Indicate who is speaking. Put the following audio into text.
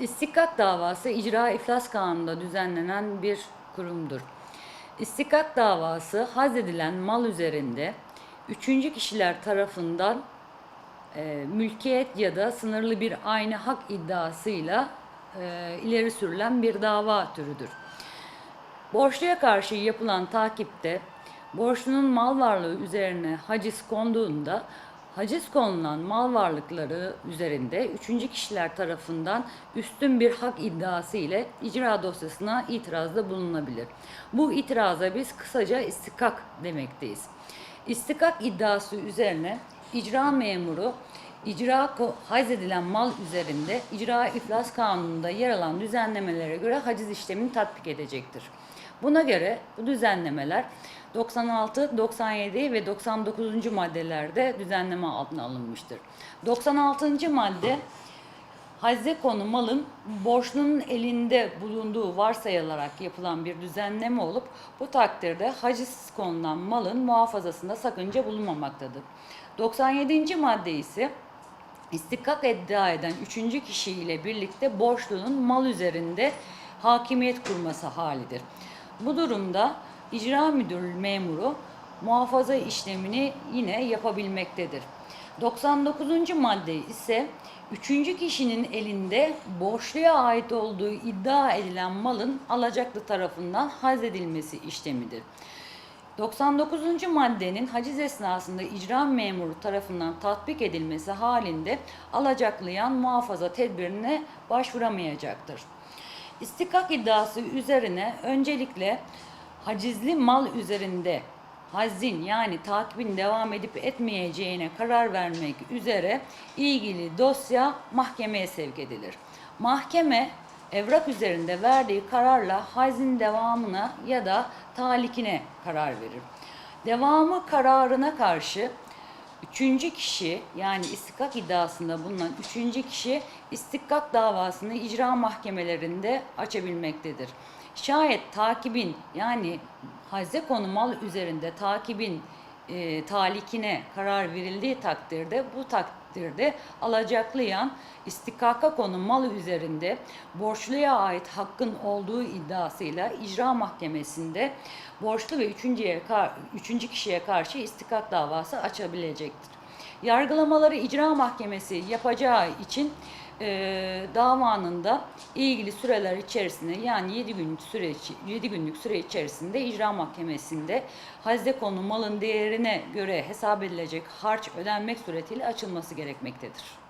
Speaker 1: İstikak davası icra iflas kanununda düzenlenen bir kurumdur. İstikak davası haz edilen mal üzerinde üçüncü kişiler tarafından e, mülkiyet ya da sınırlı bir aynı hak iddiasıyla e, ileri sürülen bir dava türüdür. Borçluya karşı yapılan takipte borçlunun mal varlığı üzerine haciz konduğunda haciz konulan mal varlıkları üzerinde üçüncü kişiler tarafından üstün bir hak iddiası ile icra dosyasına itirazda bulunabilir. Bu itiraza biz kısaca istikak demekteyiz. İstikak iddiası üzerine icra memuru icra haz edilen mal üzerinde icra iflas kanununda yer alan düzenlemelere göre haciz işlemini tatbik edecektir. Buna göre bu düzenlemeler 96, 97 ve 99. maddelerde düzenleme altına alınmıştır. 96. madde Hazze konu malın borçlunun elinde bulunduğu varsayılarak yapılan bir düzenleme olup bu takdirde haciz konulan malın muhafazasında sakınca bulunmamaktadır. 97. madde ise istikak iddia eden üçüncü kişi ile birlikte borçlunun mal üzerinde hakimiyet kurması halidir. Bu durumda icra müdür memuru muhafaza işlemini yine yapabilmektedir. 99. madde ise üçüncü kişinin elinde borçluya ait olduğu iddia edilen malın alacaklı tarafından hazedilmesi işlemidir. 99. maddenin haciz esnasında icra memuru tarafından tatbik edilmesi halinde alacaklayan muhafaza tedbirine başvuramayacaktır. İstikak iddiası üzerine öncelikle hacizli mal üzerinde hazin yani takibin devam edip etmeyeceğine karar vermek üzere ilgili dosya mahkemeye sevk edilir. Mahkeme evrak üzerinde verdiği kararla hazin devamına ya da talikine karar verir. Devamı kararına karşı Üçüncü kişi yani istikak iddiasında bulunan üçüncü kişi istikak davasını icra mahkemelerinde açabilmektedir. Şayet takibin yani konu mal üzerinde takibin e, talikine karar verildiği takdirde bu takdirde alacaklayan istikaka konu mal üzerinde borçluya ait hakkın olduğu iddiasıyla icra mahkemesinde borçlu ve üçüncüye, üçüncü kişiye karşı istikak davası açabilecektir. Yargılamaları icra mahkemesi yapacağı için e, davanın da ilgili süreler içerisinde yani 7 günlük süre 7 günlük süre içerisinde icra mahkemesinde hazde konu malın değerine göre hesap edilecek harç ödenmek suretiyle açılması gerekmektedir.